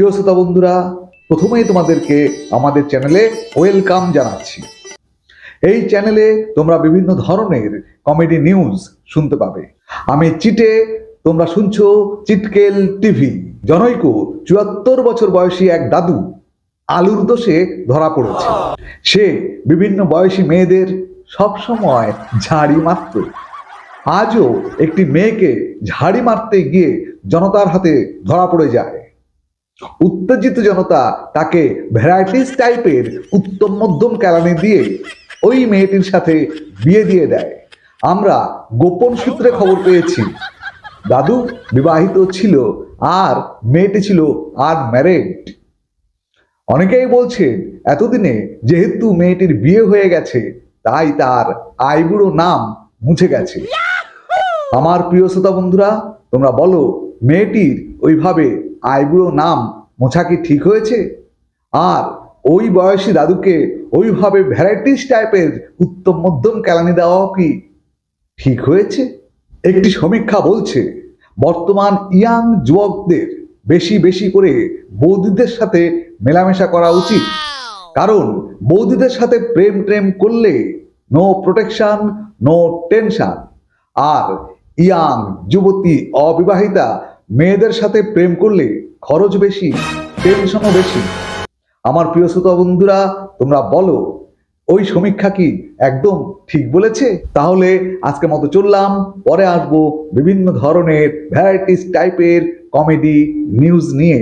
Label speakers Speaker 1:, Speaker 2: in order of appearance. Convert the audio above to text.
Speaker 1: প্রিয় শ্রোতা বন্ধুরা, প্রথমেই তোমাদেরকে আমাদের চ্যানেলে ওয়েলকাম জানাচ্ছি। এই চ্যানেলে তোমরা বিভিন্ন ধরনের কমেডি নিউজ শুনতে পাবে। আমি চিটে, তোমরা শুনছো চিটকেল টিভি। জনৈক, চুয়াত্তর বছর বয়সী এক দাদু আলুর দোষে ধরা পড়েছে। সে বিভিন্ন বয়সী মেয়েদের সবসময় ঝাড়ি মারত। আজও একটি মেয়েকে ঝাড়ি মারতে গিয়ে জনতার হাতে ধরা পড়ে যায়। উত্তেজিত জনতা তাকে ভ্যারাইটিস টাইপের উত্তম মধ্যম কেলানি দিয়ে ওই মেয়েটির সাথে বিয়ে দিয়ে দেয়। আমরা গোপন সূত্রে খবর পেয়েছি, দাদু বিবাহিত ছিল আর মেয়েটি ছিল আর ম্যারেড অনেকেই বলছেন এতদিনে যেহেতু মেয়েটির বিয়ে হয়ে গেছে, তাই তার আইবুড়ো নাম মুছে গেছে। আমার প্রিয় শ্রোতা বন্ধুরা, তোমরা বলো, মেয়েটির ওইভাবে আইবুড়ো নাম মোছা কি ঠিক হয়েছে? আর ওই বয়সী দাদুকে ওইভাবে ভ্যারাইটিস টাইপের উত্তম মধ্যম কেলানি দেওয়াও কি ঠিক হয়েছে? একটি সমীক্ষা বলছে বর্তমান ইয়াং যুবকদের বেশি বেশি করে বৌদিদের সাথে মেলামেশা করা উচিত। কারণ বৌদিদের সাথে প্রেম প্রেম করলে নো প্রোটেকশন নো টেনশন আর ইয়াং যুবতী অবিবাহিতা মেয়েদের সাথে প্রেম করলে খরচ বেশি, টেনশনও বেশি। আমার প্রিয় শ্রোতা বন্ধুরা, তোমরা বলো, ওই সমীক্ষা কি একদম ঠিক বলেছে? তাহলে আজকে মতো চললাম, পরে আসব বিভিন্ন ধরনের ভ্যারাইটিস টাইপের কমেডি নিউজ নিয়ে।